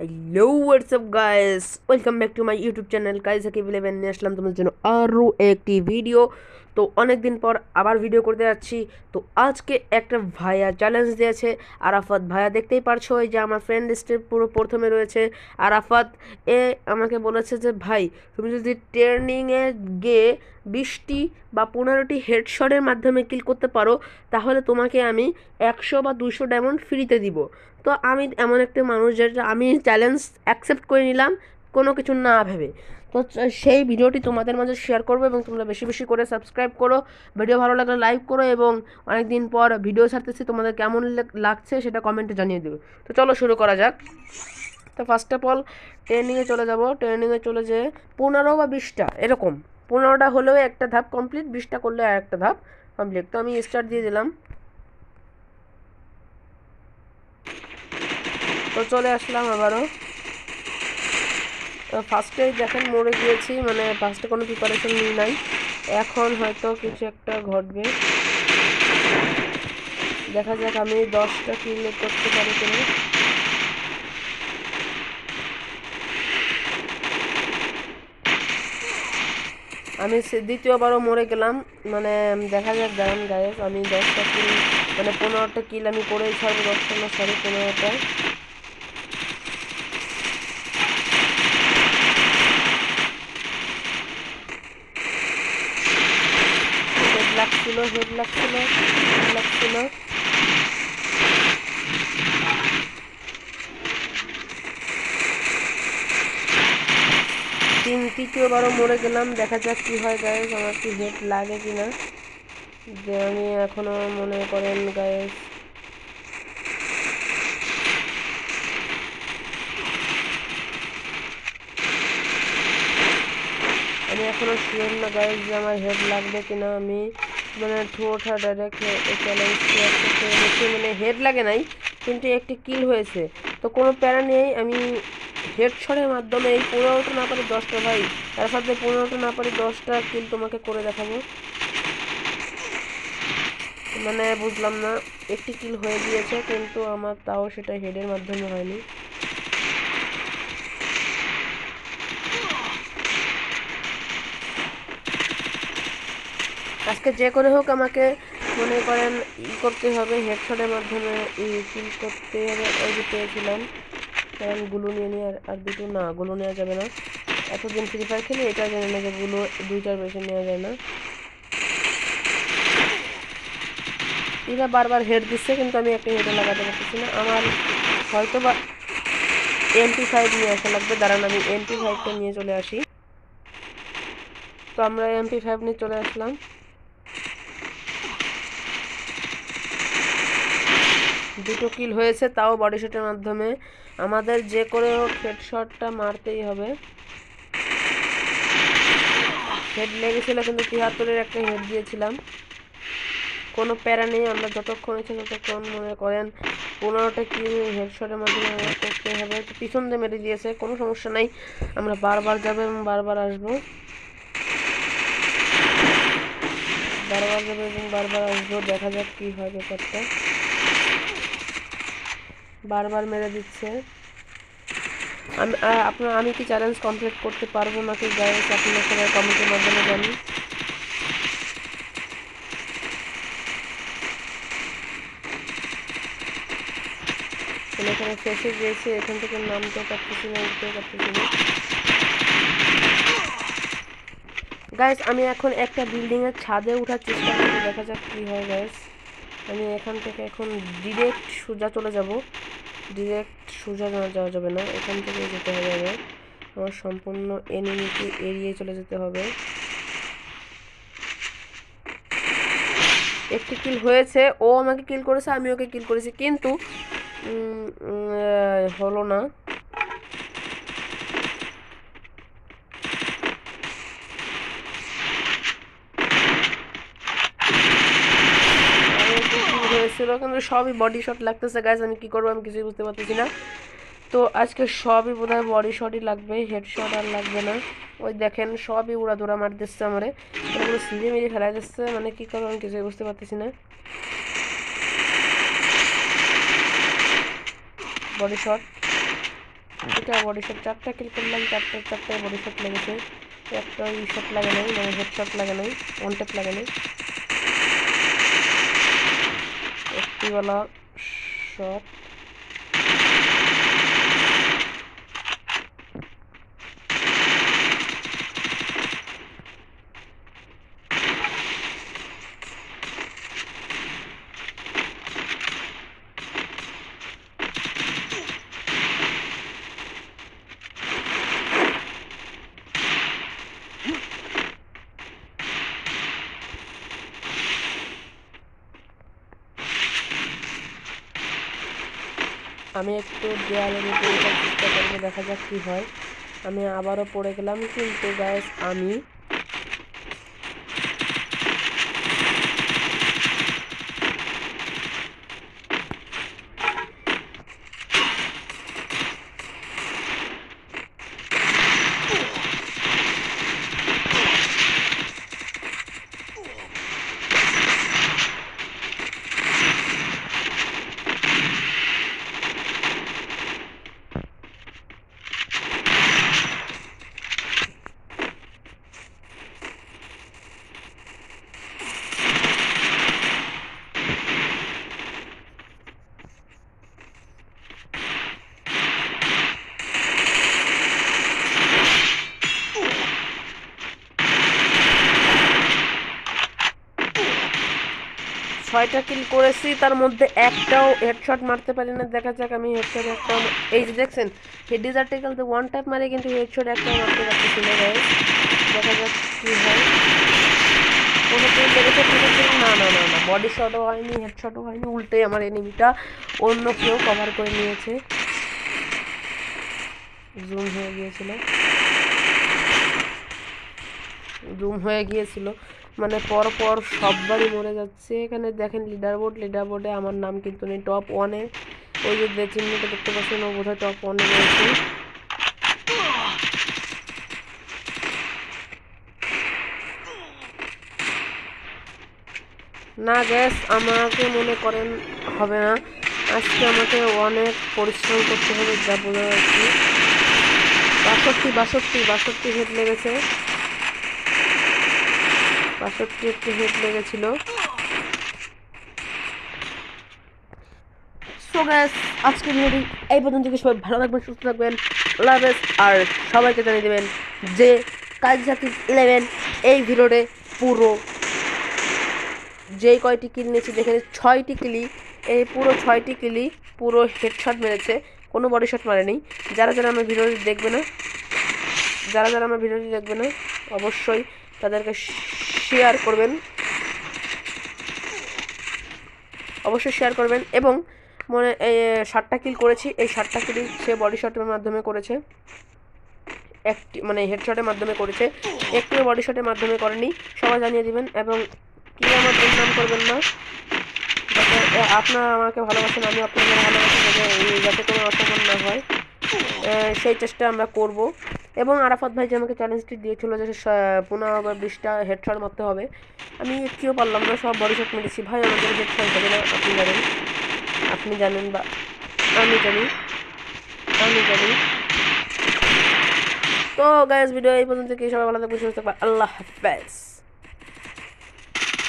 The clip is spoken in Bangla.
Hello WhatsApp guys welcome back to my YouTube channel guys একে ইলেভেন নিয়ে আসলাম তোমাদের জন্য আরও একটি ভিডিও তো অনেক দিন পর আবার ভিডিও করতে যাচ্ছি। তো আজকে একটা ভাইয়া চ্যালেঞ্জ দিয়েছে। আরাফাত, ভাইয়া দেখতেই পারছ যে আমার ফ্রেন্ড লিস্টের পুরো প্রথমে রয়েছে। আরাফাত, এ আমাকে বলেছে যে, ভাই, তুমি যদি ট্রেনিংয়ে গিয়ে বিশটি বা পনেরোটি হেডশটের মাধ্যমে কিল করতে পারো, তাহলে তোমাকে আমি একশো বা দুশো ডায়মন্ড ফ্রিতে দিব। তো আমি এমন একটা মানুষ যেটা আমি চ্যালেঞ্জ অ্যাকসেপ্ট করে নিলাম। কোনো কিছু না ভেবে। তো সেই ভিডিওটি তোমাদের মাঝে শেয়ার করব এবং তোমরা বেশি বেশি করে সাবস্ক্রাইব করো। ভিডিও ভালো লাগলে লাইক করো এবং অনেক দিন পর ভিডিও ছাড়তেছি, তোমাদের কেমন লাগছে সেটা কমেন্টে জানিয়ে দেবে তো চলো শুরু করা যাক। তো ফার্স্ট অফ অল ট্রেনিংয়ে চলে যাব। ট্রেনিংয়ে চলে যেয়ে পনেরো বা বিশটা, এরকম। পনেরোটা হলেও একটা ধাপ কমপ্লিট বিশটা করলে আর একটা ধাপ কমপ্লিট তো আমি স্টার্ট দিয়ে দিলাম। তো চলে আসলাম আবারও। ফার্স্টে দেখেন মরে গিয়েছি মানে ফার্স্টে কোনো প্রিপারেশন নিই নাই। এখন হয়তো কিছু একটা ঘটবে। দেখা যাক আমি দশটা কিল করতে পারি কিনা। আমি দ্বিতীয়বারও মরে গেলাম মানে দেখা যাক, দাঁড়ান গায়ে আমি দশটা কিল মানে পনেরোটা কিল আমি করেই ছাড়বো, দশটা না সরি পনেরোটা হেড লাগছিল, হেড লাগছিল লাগছিল। তিন তৃতীয়বারও মরে গেলাম, দেখা যাক কি হয় গায়ে আমার কি হেড লাগে কিনা। যে আমি এখনও মনে করেন গায়ে আমি এখনও শিওর না গাইজ যে আমার হেড লাগবে কিনা আমি। মানে ঠোঁটা ডাইরেক্ট করেছি মানে হেড লাগে নাই, কিন্তু একটি কিল হয়েছে। তো কোনো প্যারা নেই, আমি হেড ছড়ের মাধ্যমে এই পনেরোটা না পারি দশটা ভাই, তার সাথে পনেরোটা না পারি দশটা কিল তোমাকে করে দেখাবো। মানে বুঝলাম না, একটি কিল হয়ে গিয়েছে, কিন্তু আমার তাও সেটা হেডের মাধ্যমে হয়নি। আজকে যে করে হোক আমাকে মনে করেন ই করতে হবে হেডশটের মাধ্যমে ই কিল করতে হবে ওই যে পেয়েছিলাম। কারণগুলো নিয়ে নিয়ে আর- আর দুটো না, গুলো নেওয়া যাবে না। এতদিন ফ্রি ফায়ার খেলি, এটা জানি না যে গুলো দুইটার বেশি নেওয়া যায় না। এরা বারবার হেড দিচ্ছে, কিন্তু আমি একটা হেডে লাগাতে পারতেছি না। আমার হয়তো বা এমপি ফাইভ নিয়ে আসা লাগবে। দাঁড়ান, আমি এমপি ফাইভটা নিয়ে চলে আসি। তো আমরা এমপি ফাইভ নিয়ে চলে আসলাম। দুটো কিল হয়েছে, তাও বডি শটের মাধ্যমে। আমাদের যে করে হোক হেড শটটা মারতেই হবে। হেড লেগেছিল কিন্তু তিয়াত্তরের একটা হেড দিয়েছিলাম। কোনো প্যারা নেই, আমরা যতক্ষণ ইচ্ছে ততক্ষণ মনে করেন পনেরোটা কিল হেডশটের মাধ্যমে করতে হবে। পিছন দিয়ে মেরে দিয়েছে, কোনো সমস্যা নাই। আমরা বারবার যাব এবং বারবার আসব। বারবার যাব এবং বারবার আসব, দেখা যাক কী হয় ব্যাপারটা। বারবার মেরে দিচ্ছে। আমি আপনার, আমি কি চ্যালেঞ্জ কমপ্লিট করতে পারব নাকি গাইস আপনারা সবাই কমেন্টের মাধ্যমে জানি এখানে ফেসে গিয়েছে, এখান থেকে নামতেও পারতেছি না উঠতেও পারতেছি না গাইস আমি এখন একটা বিল্ডিং এর ছাদে ওঠার চেষ্টা করছি, দেখা যাক কি হয় গাইস আমি এখান থেকে এখন ডিরেক্ট সোজা চলে যাব। ডিরেক্ট সোজা যাওয়া যাবে না, এখান থেকে যেতে হবে আমার আমার সম্পূর্ণ এনিমিকে এড়িয়ে চলে যেতে হবে। একটি কিল হয়েছে, ও আমাকে কিল করেছে আমি ওকে কিল করেছি, কিন্তু হলো না আমি একটু হয়েছিল কিন্তু সবই বডি শট লাগতেছে গাইজ আমি কি করব, আমি কিছুই বুঝতে পারতেছি না। তো আজকে সবই বোধ হয় বডি শটই লাগবে হেড শট আর লাগবে না। ওই দেখেন, সবই উড়া দৌড়া মার দিচ্ছে আমারে। সিঁড়ি মিড়ি ফেলাই দিচ্ছে মানে কি করব, আমি কিছুই বুঝতে পারতেছি না। বডি শট এটা বডি শট চারটা কিল করলাম, চারটা চারটায় বডি শট লেগেছে। একটা ই শট লাগে নাই মানে হেড শট লাগে নাই ওয়ান টেপ লাগে নাই। একটিওয়ালা শট আমি একটু দেয়ালের উপরে চেষ্টা করব, দেখা যাক কী হয়। আমি আবারও পড়ে গেলাম, কিন্তু গ্যাস আমি ছয়টা কিল করেছি, তার মধ্যে একটাও হেডশট মারতে পারি না। দেখা যাক আমি হেডশট একটা এই যে দেখছেন হেড ডিজার্টিক্যালতে ওয়ান টাইপ মারে কিন্তু হেডশট একটাও মারতে পারতেছি না, guys। দেখা যাক কী হয়। কোনো কোনো kill? না না না না বডি শটও হয়নি হেডশটও হয়নি উল্টে আমার এনিমিটা অন্য কেউ কভার করে নিয়েছে। জুম হয়ে গিয়েছিল। জুম হয়ে গিয়েছিল। মানে পর পর সববারই মরে যাচ্ছে। এখানে দেখেন লিডার বোর্ড লিডার বোর্ডে আমার নাম কিন্তু নেই টপ ওয়ানে ওই যে চিহ্নটা দেখতে পাচ্ছেন ও বোধহয় টপ ওয়ানে রয়েছে। না গ্যাস আমাকে মনে করেন হবে না। আজকে আমাকে অনেক পরিশ্রম করতে হবে যা বোঝা যাচ্ছে। বাষট্টি বাষট্টি বাষট্টি হেড লেগেছে। বাষট্টি একটি হেড লেগেছিল। সো আজকের ভিডিওটি এই পর্যন্ত। সবাই ভালো থাকবেন, সুস্থ থাকবেন। আল্লাহ আর সবাইকে জানিয়ে দেবেন যে কাজ জাকির ইলেভেন এই ভিডিওতে পুরো যেই কয়টি কিল নিয়েছি, যেখানে ছয়টি কিলি এই পুরো ছয়টি কিলি পুরো হেডশট মেরেছে। কোনো বডি শট মারেনি। যারা যারা আমার ভিডিওটি দেখবে না, যারা যারা আমার ভিডিওটি দেখবে না, অবশ্যই তাদেরকে শেয়ার করবেন। অবশ্যই শেয়ার করবেন এবং মনে, এই ষাটটা কিল করেছি। এই ষাটটা কিলই সে বডি শটের মাধ্যমে করেছে। একটি মানে হেডশটের মাধ্যমে করেছে। একটি বডি শটের মাধ্যমে করেনি। সবাই জানিয়ে দিবেন এবং কি আমার দুর্নাম করবেন না? আপনারা আমাকে ভালোবাসেন আমি আপনাদের ভালোবাসি যাতে কোনো অসম্মান না হয়। সেই চেষ্টা আমরা করব। এবং আরাফাত ভাই যে আমাকে চ্যালেঞ্জটি দিয়েছিল যে পনেরো বা বিশটা হেডশট মারতে হবে, আমি কেউ পারলাম না, সব বডি শট মেরেছি। ভাই, আমাদের হেডশট হবে না, আপনি জানেন। আপনি জানেন বা আমি জানি আমি জানি। তো গাইজ ভিডিও এই পর্যন্ত কি সবাই ভালো থাকবে সুস্থ আল্লাহ হাফেজ।